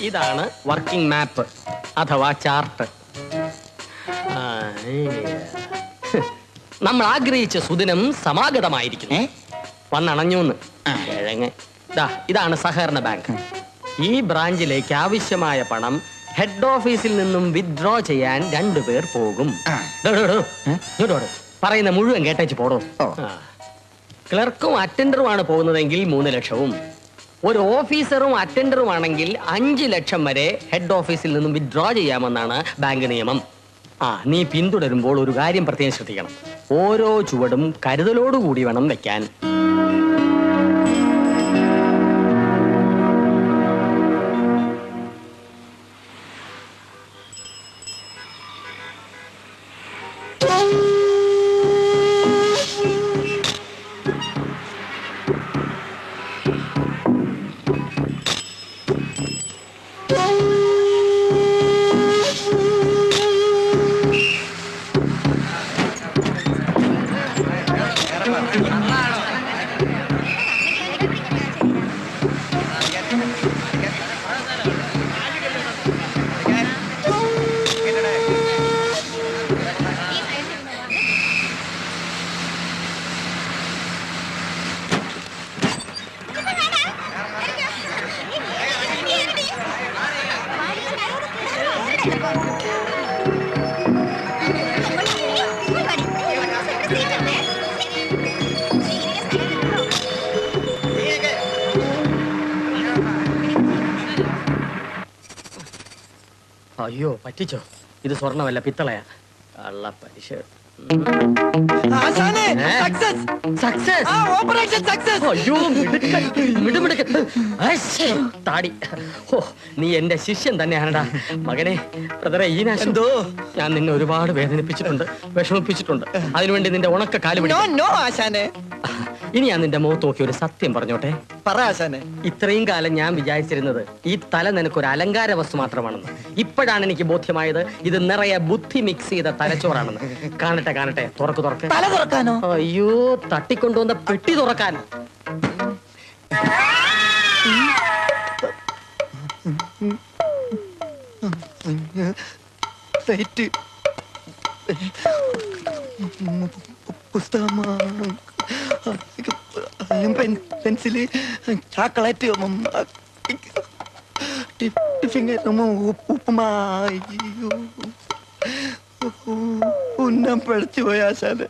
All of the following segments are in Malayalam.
ഇതാണ് വർക്കിംഗ് മാപ്പ് അഥവാ ചാർട്ട് നമ്മൾ ആഗ്രഹിച്ച സുദിനം സമാഗതമായിരിക്കുന്നു. വന്നണഞ്ഞു ഇതാണ് സഹകരണ ബാങ്ക്. ഈ ബ്രാഞ്ചിലേക്ക് ആവശ്യമായ പണം ഹെഡ് ഓഫീസിൽ നിന്നും വിത്ഡ്രോ ചെയ്യാൻ രണ്ടുപേർ പോകും. പറയുന്ന മുഴുവൻ കേട്ടേച്ച് പോടോ. ക്ലർക്കും അറ്റൻഡറുമാണ് പോകുന്നതെങ്കിൽ മൂന്ന് ലക്ഷവും. ഒരു ഓഫീസറും അറ്റൻഡറും ആണെങ്കിൽ അഞ്ച് ലക്ഷം വരെ ഹെഡ് ഓഫീസിൽ നിന്നും വിഡ്രോ ചെയ്യാമെന്നാണ് ബാങ്ക് നിയമം. ആ നീ പിന്തുടരുമ്പോൾ ഒരു കാര്യം പ്രത്യേകം ശ്രദ്ധിക്കണം. ഓരോ ചുവടും കരുതലോടുകൂടി വേണം വെക്കാൻ. അയ്യോ പറ്റിച്ചോ? ഇത് സ്വർണമല്ല പിത്തളയാ. കള്ള പലിശ. താടി. ഓ നീ എന്റെ ശിഷ്യൻ തന്നെയാണടാ. മകനെ ബ്രദറെ ഈ നാശം എന്തോ? ഞാൻ നിന്നെ ഒരുപാട് വേദനിപ്പിച്ചിട്ടുണ്ട് വിഷമിപ്പിച്ചിട്ടുണ്ട്. അതിനുവേണ്ടി നിന്റെ ഉണക്ക കാൽ ഇനി ഞാൻ നിന്റെ മുഖത്ത് നോക്കി ഒരു സത്യം പറഞ്ഞോട്ടെ. പറ ആശാനെ. ഇത്രയും കാലം ഞാൻ വിചാരിച്ചിരുന്നത് ഈ തല നിനക്ക് ഒരു അലങ്കാര വസ്തു മാത്രമാണെന്ന്. ഇപ്പോഴാണ് എനിക്ക് ബോധ്യമായത് ഇത് നിറയെ ബുദ്ധി മിക്സ് ചെയ്ത തലച്ചോറാണെന്ന്. കാണട്ടെ കാണട്ടെ. തുറക്ക് തുറക്ക്. തല തുറക്കാനോ? അയ്യോ തട്ടിക്കൊണ്ടുവന്ന പെട്ടി തുറക്കാൻ സൈറ്റ് പെൻസിൽ ചോക്ലേറ്റ് ടിഫിൻ ഉപ്പുമായി ഉന്നം പഠിച്ചു പോയ ആശാന്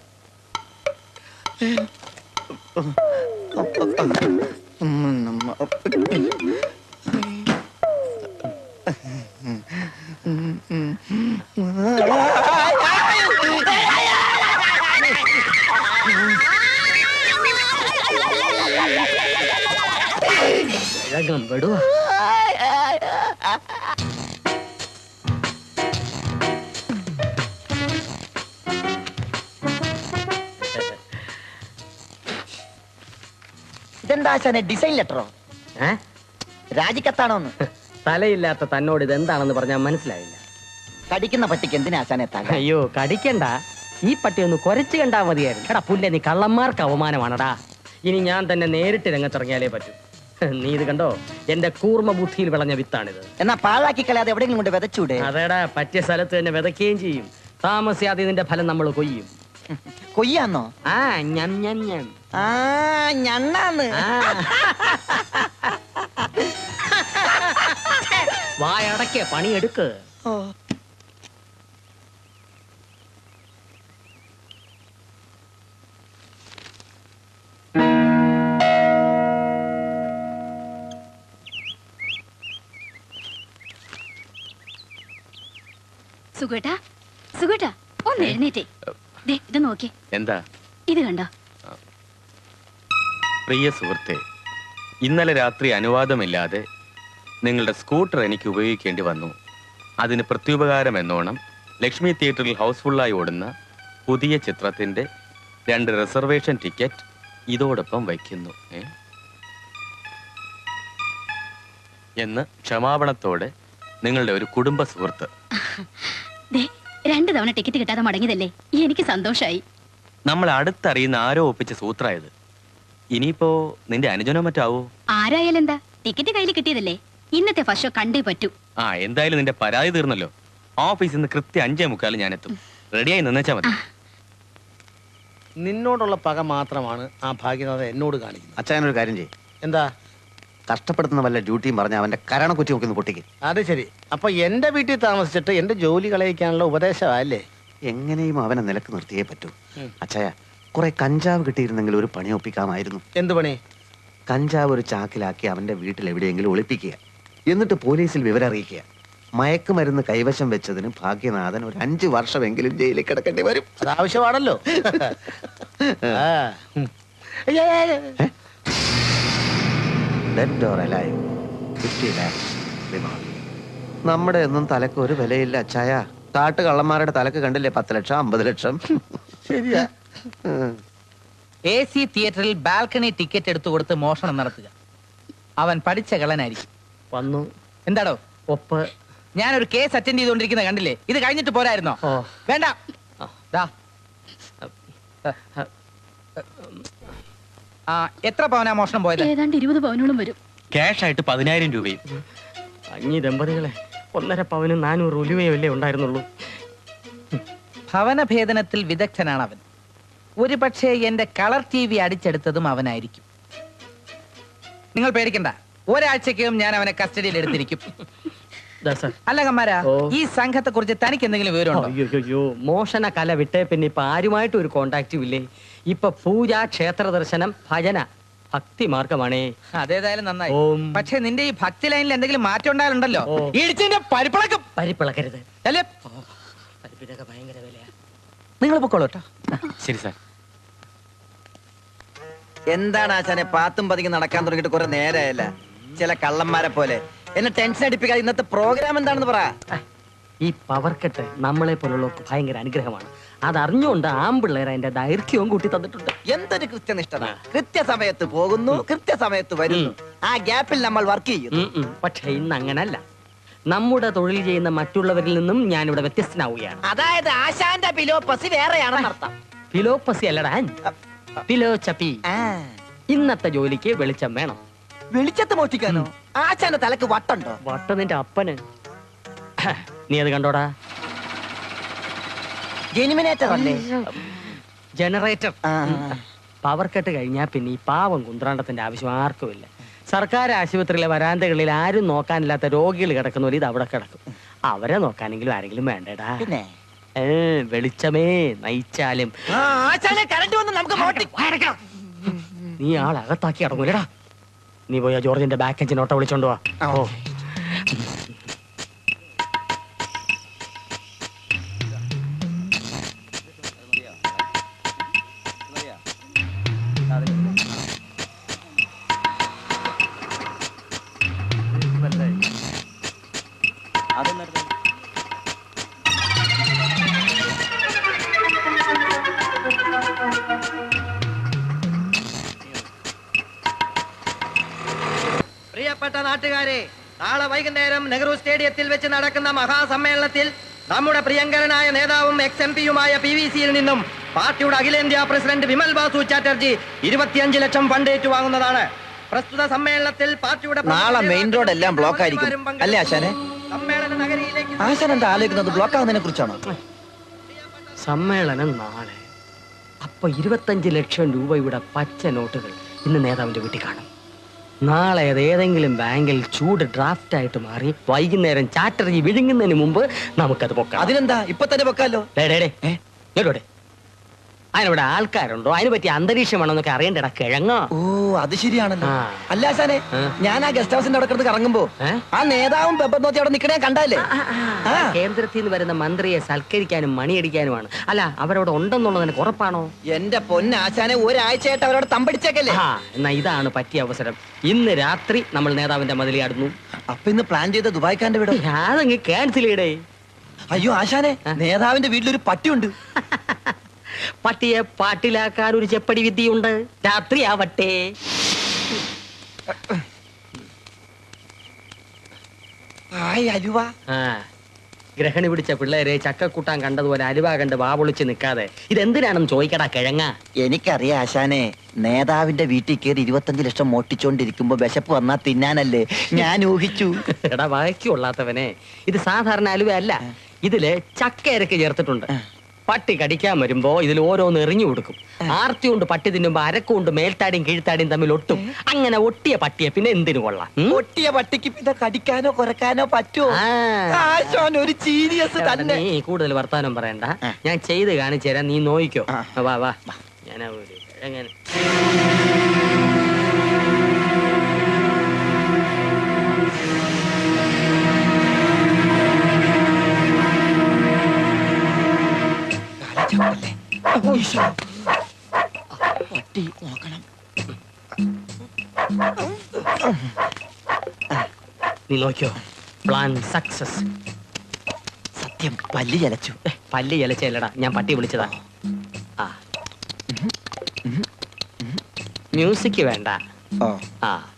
വേഗം വിടുക ഇതെന്താശാനെ ഡിസൈൻ ലെറ്ററോ ഏ? രാജിക്കത്താണോന്ന്? തലയില്ലാത്ത തന്നോട് ഇത് എന്താണെന്ന് പറഞ്ഞാൽ മനസ്സിലായില്ല. കടിക്കുന്ന പട്ടിക്ക് എന്തിനാ ആശാനെ തല അയ്യോ കടിക്കണ്ട. ഈ പട്ടി ഒന്ന് കുരച്ചു കണ്ടാ മതിയായിരുന്നു. എടാ പുല്ല നീ കള്ളന്മാർക്ക് അവമാനമാണടാ ഇനി ഞാൻ തന്നെ നേരിട്ട് രംഗത്തിറങ്ങിയാലേ പറ്റൂ. നീ ഇത് കണ്ടോ? എന്റെ കൂർമ്മ ബുദ്ധിയിൽ വിളഞ്ഞ വിത്താണിത്. എന്നാ പാഴാക്കി കളയാതെ എവിടെയെങ്കിലും കൊണ്ട് വിതച്ചൂടെ? അതേടാ പറ്റിയ സ്ഥലത്ത് തന്നെ വിതയ്ക്കുകയും ചെയ്യും. താമസിയാതെ ഇതിന്റെ ഫലം നമ്മൾ കൊയ്യും. കൊയ്യാന്നോ? ആ ഞാൻ ഞാൻ ഞാൻ ആ ഞണ്ണാന്ന്. വായടക്കേ പണിയെടുക്ക്. ഓ. സുഖേട്ടാ സുഖേട്ടാ ഒന്ന് എഴുന്നേറ്റേ. ദേ ഇത് നോക്കി. എന്താ? ഇത് കണ്ടോ? പ്രിയ സുഹൃത്തെ ഇന്നലെ രാത്രി അനുവാദമില്ലാതെ നിങ്ങളുടെ സ്കൂട്ടർ എനിക്ക് ഉപയോഗിക്കേണ്ടി വന്നു. അതിന് പ്രത്യുപകാരം എന്നോണം ലക്ഷ്മി തിയേറ്ററിൽ ഹൗസ്ഫുള്ളായി ഓടുന്ന പുതിയ ചിത്രത്തിന്റെ രണ്ട് റിസർവേഷൻ ടിക്കറ്റ് ഇതോടൊപ്പം വയ്ക്കുന്നു. എന്ന് ക്ഷമാപണത്തോടെ നിങ്ങളുടെ ഒരു കുടുംബ സുഹൃത്ത്. രണ്ട് തവണ ടിക്കറ്റ് കിട്ടാതെ മടങ്ങിയതല്ലേ? എനിക്ക് സന്തോഷമായി നമ്മൾ അടുത്തറിയുന്ന ആരോ ഒപ്പിച്ച സൂത്രായത്. ഇനിയിപ്പോ നിന്റെ അനുജനോ മറ്റാവോ? ആരായാലും എന്താ ടിക്കറ്റ് കയ്യിൽ കിട്ടിയതല്ലേ? ഇന്നത്തെ ഫസ്റ്റ് ഷോ കണ്ടേ പറ്റൂ. ആ എന്തായാലും നിന്റെ പരാതി തീർന്നല്ലോ. ഓഫീസിൽ നിന്ന് കൃത്യം അഞ്ചേ മുക്കാലും ഞാൻ എത്തും റെഡിയായി നിന്നേച്ചാ മതി. നിന്നോടുള്ള പക മാത്രമാണ് ആ ഭാഗ്യനാഥ എന്നോട് കാണിക്കുന്നത്. അച്ഛനൊരു കാര്യം ചെയ്യും. എന്താ? കഷ്ടപ്പെടുത്തുന്ന വല്ല ഡ്യൂട്ടിയും പറഞ്ഞ അവന്റെ കരണക്കുറ്റി നോക്കി ഒന്ന് പൊട്ടിക്ക്. അത് ശരി. അപ്പൊ എന്റെ വീട്ടിൽ താമസിച്ചിട്ട് എന്റെ ജോലി കളയിക്കാനുള്ള ഉപദേശമല്ലേ എങ്ങനെയും അവനെ നിലയ്ക്ക് നിർത്തിയേ പറ്റൂ. അച്ഛയ കുറെ കഞ്ചാവ് കിട്ടിയിരുന്നെങ്കിൽ ഒരു പണി ഒപ്പിക്കാമായിരുന്നു. എന്ത് പണി? കഞ്ചാവ് ഒരു ചാക്കിലാക്കി അവന്റെ വീട്ടിൽ എവിടെയെങ്കിലും ഒളിപ്പിക്കുക. എന്നിട്ട് പോലീസിൽ വിവരം അറിയിക്കുക. മയക്കുമരുന്ന് കൈവശം വെച്ചതിന് ഭാഗ്യനാഥൻ ഒരു അഞ്ചു വർഷമെങ്കിലും ജയിലിൽ കിടക്കേണ്ടി വരും. അത് ആവശ്യമാണല്ലോ. ആ. ഉം. ഏയ് ഏയ് ഏയ്. Dead 50 lakhs remand. നമ്മുടെ ഒന്നും തലക്ക് ഒരു വിലയില്ല അച്ചായ കാട്ട് കള്ളന്മാരുടെ തലക്ക് കണ്ടില്ലേ പത്ത് ലക്ഷം അമ്പത് ലക്ഷം ശരിയാ. എ സി തിയേറ്ററിൽ ബാൽക്കണി ടിക്കറ്റ് എടുത്തു കൊടുത്ത് മോഷണം നടത്തുക അവൻ പഠിച്ച കള്ളനായിരിക്കും വന്നു എന്താടോ ഒപ്പ് ഞാനൊരു കേസ് അറ്റൻഡ് ചെയ്തുകൊണ്ടിരിക്കുന്ന കണ്ടില്ലേ ഇത് കഴിഞ്ഞിട്ട് പോരായിരുന്നോ. വേണ്ട ദാ. ആ എത്ര പവനാ മോഷണം പോയത്? ഏതാണ്ട് ഇരുപത് പവനോളം വരും. ക്യാഷ് ആയിട്ട് പതിനായിരം രൂപയും. അഞ്ഞി ദമ്പതികളെ ഒന്നര പവനും നാനൂറ് ഉലുവയല്ലേ ഉണ്ടായിരുന്നുള്ളൂ. ഭവനഭേദനത്തിൽ വിദഗ്ധനാണ് അവൻ ഒരു പക്ഷേ എന്റെ കളർ ടി വി അടിച്ചെടുത്തതും അവനായിരിക്കും. നിങ്ങൾ പേടിക്കണ്ട. ഒരാഴ്ചക്കകം ഞാൻ അവനെ കസ്റ്റഡിയിൽ എടുത്തിരിക്കും. അല്ല കമ്മാരാ ഈ സംഘത്തെ കുറിച്ച് തനിക്ക് എന്തെങ്കിലും വിവരമുണ്ടോ അയ്യോ. മോശന കല വിട്ടേ പിന്നെ ഇപ്പൊ ആരുമായിട്ട് ഒരു കോണ്ടാക്റ്റും ഇല്ലേ? ഇപ്പൊ പൂജ ക്ഷേത്ര ദർശനം ഭജന ഭക്തി മാർഗമാണേ. അതേതായാലും നന്നായി. ഓം. പക്ഷെ നിന്റെ ഈ ഭക്തി ലൈനിൽ എന്തെങ്കിലും മാറ്റം ഉണ്ടായാലുണ്ടല്ലോ. ഓ. പരിപ്പിളക്കം പരിപ്പിളക്കും. പരിപ്പിളക്കരുത്. അല്ലേ? പരിപ്പിനൊക്കെ ഭയങ്കര വിലയാ. നിങ്ങൾ പൊക്കോളൂ കേട്ടോ ശരി സാർ. എന്താണ് ആശാനെ പാത്തും പതിക്ക് നടക്കാൻ തുടങ്ങിയിട്ട് കുറെ നേരമായല്ല ചില കള്ളന്മാരെ പോലെ. എന്നെ ടെൻഷൻ അടിപ്പിക്കാതെ ഇന്നത്തെ പ്രോഗ്രാം എന്താണെന്ന് പറ. ഈ പവർ കട്ട് നമ്മളെ പോലുള്ളവർക്ക് ഭയങ്കര അനുഗ്രഹമാണ്. അതറിഞ്ഞുകൊണ്ട് ആമ്പിള്ളേർ അതിന്റെ ദൈർഘ്യവും കൂട്ടി തന്നിട്ടുണ്ട്. എന്തൊരു കൃത്യനിഷ്ഠത? കൃത്യസമയത്ത് പോകുന്നു കൃത്യസമയത്ത് വരുന്നു. ആ ഗ്യാപ്പിൽ നമ്മൾ വർക്ക് ചെയ്യുന്നു. ഉം ഉം. പക്ഷെ ഇന്ന് അങ്ങനല്ല. നമ്മുടെ തൊഴിൽ ചെയ്യുന്ന മറ്റുള്ളവരിൽ നിന്നും ഞാൻ ഇവിടെ വ്യത്യസ്തനാവുകയാണ്. അതായത് ആശാന്റെ ഫിലോപ്പസി വേറെയാണെന്ന് അർത്ഥം. ഫിലോപ്പസി അല്ലടാ. ഫിലോചപ്പി ആ, ഇന്നത്തെ ജോലിക്ക് വെളിച്ചം വേണം. വെളിച്ചത്ത് മോഷ്ടിക്കാനോ? ആശാന്റെ തലക്ക് വട്ടുണ്ടോ? വട്ടതിന്റെ അപ്പന്. നീ അത് കണ്ടോടാ? ജെനിമിനേറ്റർ അല്ലേ? ജനറേറ്റർ ആ. പവർ കട്ട് കഴിഞ്ഞാൽ പിന്നെ ഈ പാവം കുന്ത്രാണ്ടത്തിന്റെ ആവശ്യം ആർക്കുമില്ല സർക്കാർ ആശുപത്രിയിലെ വരാന്തകളിൽ ആരും നോക്കാനില്ലാത്ത രോഗികൾ കിടക്കുന്നവർ ഇത് അവിടെ കിടക്കും. അവരെ നോക്കാനെങ്കിലും ആരെങ്കിലും വേണ്ടടാ. പിന്നെ? ഏ, വെളിച്ചമേ നയിച്ചാലും. കറണ്ട് വന്ന് നമുക്ക് മോട്ടി നീ ആളകത്താക്കി അടങ്ങൂലടാ നീ പോയാ ആ ജോർജിന്റെ ബാക്ക് എഞ്ചിൻ ഓട്ടോ വിളിച്ചോണ്ട് വാ. ഓ. നാളെ വൈകുന്നേരം നെഹ്റു സ്റ്റേഡിയത്തിൽ വെച്ച് നടക്കുന്ന മഹാസമ്മേളനത്തിൽ നമ്മുടെ പ്രിയങ്കരനായ നേതാവും എക്സ് എം പിയുമായ പി വി സിയിൽ നിന്നും പാർട്ടിയുടെ അഖിലേന്ത്യാ പ്രസിഡന്റ് വിമൽ ബാസു ചാറ്റർജി ഇരുപത്തിയഞ്ച് ലക്ഷം ഫണ്ട് ഏറ്റുവാങ്ങുന്നതാണ്. പ്രസ്തുത സമ്മേളനത്തിൽ പാർട്ടിയുടെ നാളെ മെയിൻ റോഡ് എല്ലാം ബ്ലോക്ക് ആയിരിക്കും. അല്ലേ ആശാനെ? സമ്മേളന നഗരിയിലേക്ക് ആശാൻ എന്താ ആലോചിക്കുന്നത്? ബ്ലോക്ക് ആകുന്നതിനെ കുറിച്ചാണോ? സമ്മേളനം നാളെ. അപ്പൊ ഇരുപത്തഞ്ച് ലക്ഷം രൂപയുടെ പച്ച നോട്ടുകൾ ഇന്ന് നേതാവിന്റെ വീട്ടിൽ കാണും. നാളെ അത് ഏതെങ്കിലും ബാങ്കിൽ ചൂട് ഡ്രാഫ്റ്റ് ആയിട്ട് മാറി വൈകുന്നേരം ചാറ്റർജി വിഴുങ്ങുന്നതിന് മുമ്പ് നമുക്കത് പൊക്കാം. അതിനെന്താ? ഇപ്പൊ തന്നെ പൊക്കാലോ ഡേ, ഡേ, ഡേ. അതിനിവിടെ ആൾക്കാരുണ്ടോ? അതിനെ പറ്റി അന്തരീക്ഷം വേണമെന്നൊക്കെ അറിയണ്ടടാ കിഴങ്ങോ? ഓ അത് ശരിയാണല്ലോ. അല്ല ആശാനെ ഞാൻ ആ ഗസ്റ്റ് ഹൗസിന്റെ അവിടെ കിടന്ന് കറങ്ങുമ്പോ ആ നേതാവും പെപ്പർ നോത്തി അവിടെ നിക്കണേ കണ്ടല്ലേ. കേന്ദ്രത്തിൽ നിന്ന് വരുന്ന മന്ത്രിയെ സൽക്കരിക്കാനും മണിയടിക്കാനുമാണ്. അല്ല അവരവിടെ ഉണ്ടെന്നുള്ളത് എനിക്ക് ഉറപ്പാണോ? എന്റെ പൊന്നാശാനെ ഒരാഴ്ചയായിട്ട് അവരോട് തമ്പടിച്ചേക്കല്ലേ? എന്നാ ഇതാണ് പറ്റിയ അവസരം. ഇന്ന് രാത്രി നമ്മൾ നേതാവിന്റെ മതിലിയാടുന്നു അപ്പൊ ഇന്ന് പ്ലാൻ ചെയ്ത ദുബായ്ക്കാന്റെ വീട്? അതങ്ങ് ക്യാൻസൽ ചെയ്യടേ. അയ്യോ ആശാനെ നേതാവിന്റെ വീട്ടിലൊരു പട്ടിയുണ്ട്. പട്ടിയെ പാട്ടിലാക്കാൻ ഒരു ചെപ്പടി വിദ്യയുണ്ട്. രാത്രിയാവട്ടെ ആയ് അലുവ. ആ ഗ്രഹണി പിടിച്ച പിള്ളേരെ ചക്കക്കൂട്ടാൻ കണ്ടതുപോലെ അലുവ കണ്ട് വാവൊളിച്ച് നിൽക്കാതെ. ഇതെന്തിനാണെന്ന് ചോദിക്കടാ കിഴങ്ങ. എനിക്കറിയാം ആശാനെ നേതാവിന്റെ വീട്ടിൽ കയറി ഇരുപത്തഞ്ച് ലക്ഷം മോട്ടിച്ചോണ്ടിരിക്കുമ്പോ വിശപ്പ് വന്നാ തിന്നാനല്ലേ. ഞാൻ ഊഹിച്ചു. എടാ വായിക്കൊള്ളാത്തവനെ ഇത് സാധാരണ അലുവ അല്ല. ഇതിൽ ചക്കയരക്ക് ചേർത്തിട്ടുണ്ട്. പട്ടി കടിക്കാൻ വരുമ്പോ ഇതിൽ ഓരോന്ന് എറിഞ്ഞു കൊടുക്കും. ആർത്തി കൊണ്ട് പട്ടി തിന്നുമ്പോ അരക്കുകൊണ്ട് മേൽത്താടിയും കീഴ്ത്താടിയും തമ്മിൽ ഒട്ടും. അങ്ങനെ ഒട്ടിയ പട്ടിയെ പിന്നെ എന്തിനു കൊള്ളാം? ഒട്ടിയ പട്ടിക്ക് പിന്നെ കടിക്കാനോ കുറക്കാനോ പറ്റുമോ. ആശാൻ ഒരു ജീനിയസ് തന്നെ. നീ കൂടുതൽ വർത്താനം പറയണ്ട. ഞാൻ ചെയ്ത് കാണിച്ചു തരാം. നീ നോയിക്കോ. വാ വാ. ഞാൻ എങ്ങനെ? പട്ടി നോക്കണം നീ നോക്കിയോ? പ്ലാൻ സക്സസ് സത്യം പല്ല് ചലച്ചു. പല്ല് ഇലച്ചല്ലടാ ഞാൻ പട്ടി വിളിച്ചതാ. ആ. മ്യൂസിക് വേണ്ട. ആ.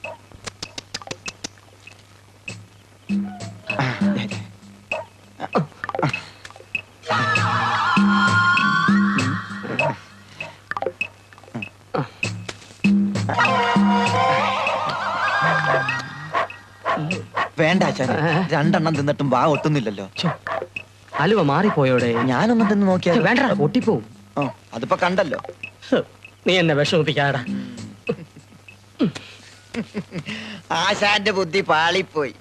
വേണ്ട ആശാനെ രണ്ടെണ്ണം തിന്നിട്ടും വാ ഒട്ടുന്നില്ലല്ലോ. അലുവ മാറിപ്പോയോടെ. ഞാനൊന്നും തിന്ന് നോക്കിയാൽ വേണ്ട ഒട്ടിപ്പോവും ഓ അതിപ്പോ കണ്ടല്ലോ. നീ എന്നെ വിഷമിപ്പിക്കാടാ. ആശാന്റെ ബുദ്ധി പാളിപ്പോയി.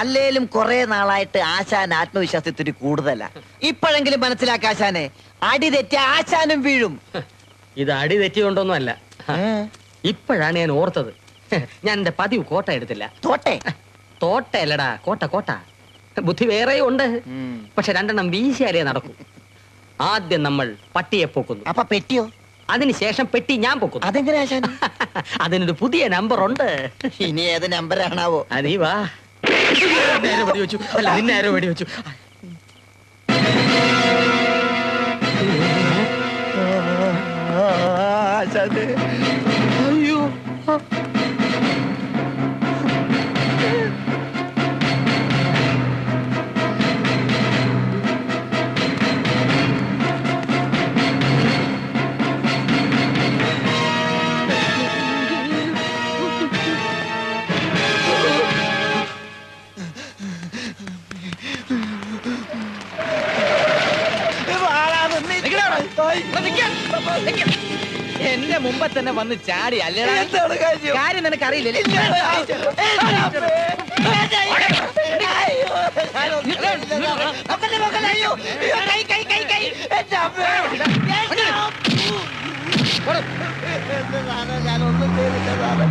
അല്ലേലും കുറെ നാളായിട്ട് ആശാൻ ആത്മവിശ്വാസത്തിന് കൂടുതലാ. ഇപ്പോഴെങ്കിലും മനസ്സിലാക്ക ആശാനെ അടി തെറ്റി ആശാനും വീഴും. ഇത് അടി തെറ്റിക്കൊണ്ടൊന്നും അല്ല ഇപ്പോഴാണ് ഞാൻ ഓർത്തത്. ഞാൻ എന്റെ പതിവ് കോട്ട എടുത്തില്ല. തോട്ടെ. തോട്ടയല്ലടാ കോട്ട കോട്ട. ബുദ്ധി വേറെയും ഉണ്ട്. പക്ഷെ രണ്ടെണ്ണം വീശിയാലേ നടക്കും. ആദ്യം നമ്മൾ പട്ടിയെ പൊക്കുന്നു. അപ്പൊ പെട്ടിയോ? അതിനുശേഷം പെട്ടി ഞാൻ പൊക്കുന്നു. അതെങ്ങനെയാ അതിനൊരു പുതിയ നമ്പർ ഉണ്ട് ഇനി ഏത് നമ്പറാണാവോ അതീ വാ. വെടിവെച്ചു. അല്ല നിന്നെ ആരോ വെടിവെച്ചു. എന്റെ മുമ്പ് തന്നെ വന്ന് ചാടി അല്ലേടാ? എന്താണ് കാര്യം? കാര്യം നിനക്ക് അറിയില്ലേ ഞാനൊന്നും ചെയ്തില്ല സാറേ